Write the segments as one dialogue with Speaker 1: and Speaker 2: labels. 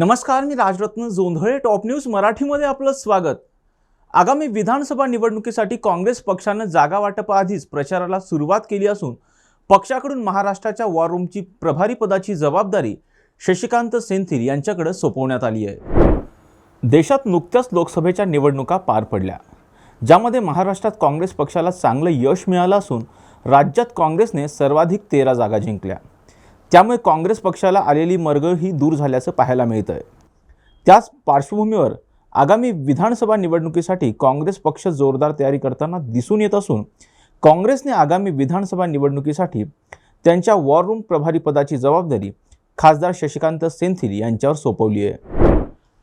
Speaker 1: नमस्कार मी Rajratna Jondhale top news मराठीमध्ये आपलं स्वागत. आगामी विधानसभा निवडणुकीसाठी काँग्रेस पक्षानं जागा वाटपाआधीच प्रचाराला सुरुवात केली असून पक्षाकडून महाराष्ट्राच्या वॉर रूमची प्रभारी पदाची जबाबदारी शशिकांत सेंथिल यांच्याकडे सोपवण्यात आली आहे. देशात नुकत्याच लोकसभेच्या निवडणुका पार पडल्या. ज्यामध्ये महाराष्ट्रात काँग्रेस पक्षाला चांगलं यश मिळालं असून राज्यात काँग्रेसने सर्वाधिक तेरा जागा जिंकल्या. त्यामुळे काँग्रेस पक्षाला आलेली मरगळ ही दूर झाल्याचं पाहायला मिळतं आहे त्याच पार्श्वभूमीवर आगामी विधानसभा निवडणुकीसाठी काँग्रेस पक्ष जोरदार तयारी करताना दिसून येत असून काँग्रेसने आगामी विधानसभा निवडणुकीसाठी त्यांच्या वॉर रूम प्रभारी पदाची जबाबदारी खासदार शशिकांत सेंथिल यांच्यावर सोपवली आहे.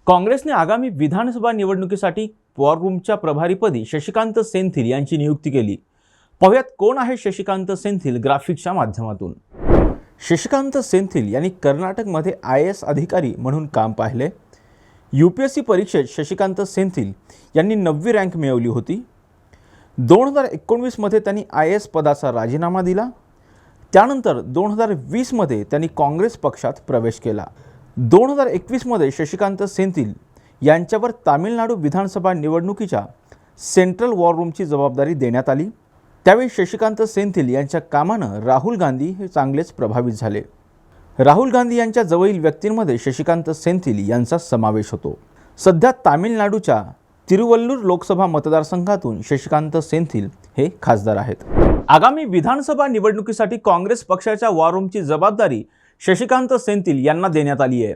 Speaker 1: काँग्रेसने आगामी विधानसभा निवडणुकीसाठी वॉर रूमच्या प्रभारीपदी शशिकांत सेंथिल यांची नियुक्ती केली. पाहुयात कोण आहे शशिकांत सेंथिल ग्राफिक्सच्या माध्यमातून? शशिकांत सेंथिल यांनी कर्नाटकमध्ये आय एस अधिकारी म्हणून काम पाहिले. यू पी एस सी परीक्षेत शशिकांत सेंथिल यांनी नववी रँक मिळवली होती. दोन हजार एकोणवीसमध्ये त्यांनी आय एस पदाचा राजीनामा दिला. त्यानंतर दोन हजार वीसमध्ये त्यांनी काँग्रेस पक्षात प्रवेश केला. दोन हजार एकवीसमध्ये शशिकांत सेंथिल यांच्यावर तामिळनाडू विधानसभा निवडणुकीच्या सेंट्रल वॉर रूमची जबाबदारी देण्यात आली. त्यावेळी शशिकांत सेंथिल यांच्या कामानं राहुल गांधी हे चांगलेच प्रभावित झाले. राहुल गांधी यांच्या जवळील व्यक्तींमध्ये शशिकांत सेंथिल यांचा समावेश होतो. सध्या तामिळनाडूच्या तिरुवल्लूर लोकसभा मतदारसंघातून शशिकांत सेंथिल हे खासदार आहेत. आगामी विधानसभा निवडणुकीसाठी काँग्रेस पक्षाच्या वॉरूमची जबाबदारी शशिकांत सेंथिल यांना देण्यात आली आहे.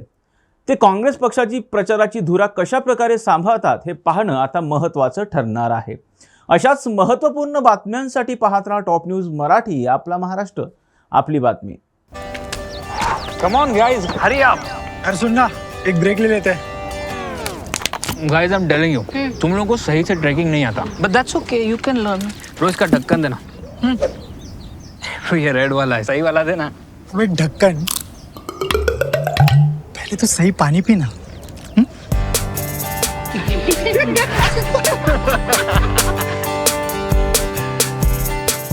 Speaker 1: ते काँग्रेस पक्षाची प्रचाराची धुरा कशा प्रकारे सांभाळतात हे पाहणं आता महत्त्वाचं ठरणार आहे. अशाच महत्त्वपूर्ण बातम्यांसाठी पाहत राहा टॉप न्यूज मराठी आपला महाराष्ट्र आपली बातमी.
Speaker 2: Come on guys hurry up
Speaker 3: अरे सुन ना एक ब्रेक ले लेते. हैं
Speaker 2: guys I am telling you तुम लोगों को सही से ट्रैकिंग नहीं आता.
Speaker 4: But that's okay, you can learn.
Speaker 2: रोज का ढक्कन देना. तो ये रेड वाला है. सही वाला देना.
Speaker 3: अबे ढक्कन पहले तो सही पानी पीना.